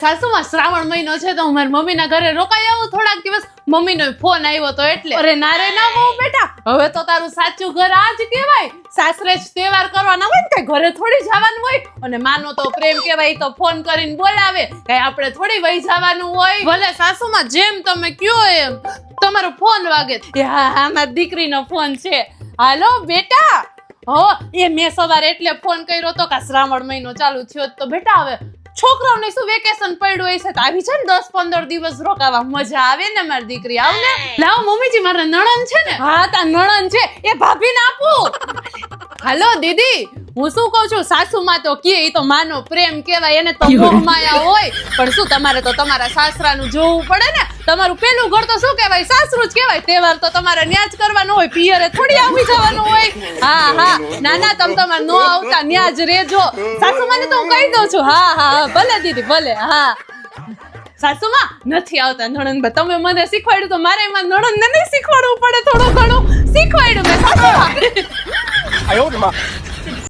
સાસુમાં શ્રાવણ મહિનો છે તો હું મારી મમ્મીના ઘરે રોકાઈ આવું? થોડાક દિવસ મમ્મીનો ફોન આવ્યો તો એટલે. અરે ના રે ના બહુ બેટા. હવે તો તારું સાચું ઘર આ જ કહેવાય. સાસરે જ તહેવાર કરવાના હોય ને કઈ ઘરે થોડી જવાનું હોય. અને માનો તો પ્રેમ કહેવાય તો ફોન કરીને બોલાવે. કઈ આપણે થોડી વહી જવાનું હોય. ભલે સાસુમાં જેમ તમે કયો એમ તમારો ફોન વાગે. એ હા હા મારી દીકરીનો ફોન છે. હાલો બેટા. હો એ મેં સવારે એટલે ફોન કર્યો તો કે શ્રાવણ મહિનો ચાલુ થયો તો બેટા હવે. છોકરાઓને શું વેકેશન પડ્યું હોય છે? તો આવી છે ને દસ પંદર દિવસ રોકાવા. મજા આવે ને મારી દીકરી. આવ ને? લાવો મમ્મીજી મારા નણંદ છે ને? હા તા નણંદ છે. એ ભાભીને આપું. હાલો દીદી. હું શું કહું છું? સાસુમાં તો કે એ તો માનો પ્રેમ કહેવાય એને તો મોહમાયા હોય. પણ શું તમારે તો તમારા સાસરાનું જોવું પડે ને? તમારું પેલું ઘર તો શું કહેવાય? સાસરું જ કહેવાય. તહેવાર તો તમારે ન્યાજ જ કરવાનો હોય પિયરે થોડી આવી જવાનું હોય. હા હા. ના ના તમ તમાર નો આવતા, ન્યા જ રેજો. સાસુમાને તો હું કહી દઉં છું. હા હા ભલે દીદી, ભલે. હા. સાસુમાં નથી આવતા નણંદબા તમે મને શીખવાડ્યું તો મારે એમાં નણંદને નહીં શીખવાડવું પડે થોડું ઘણું. શીખવાડ્યું મેં સાસુમાં.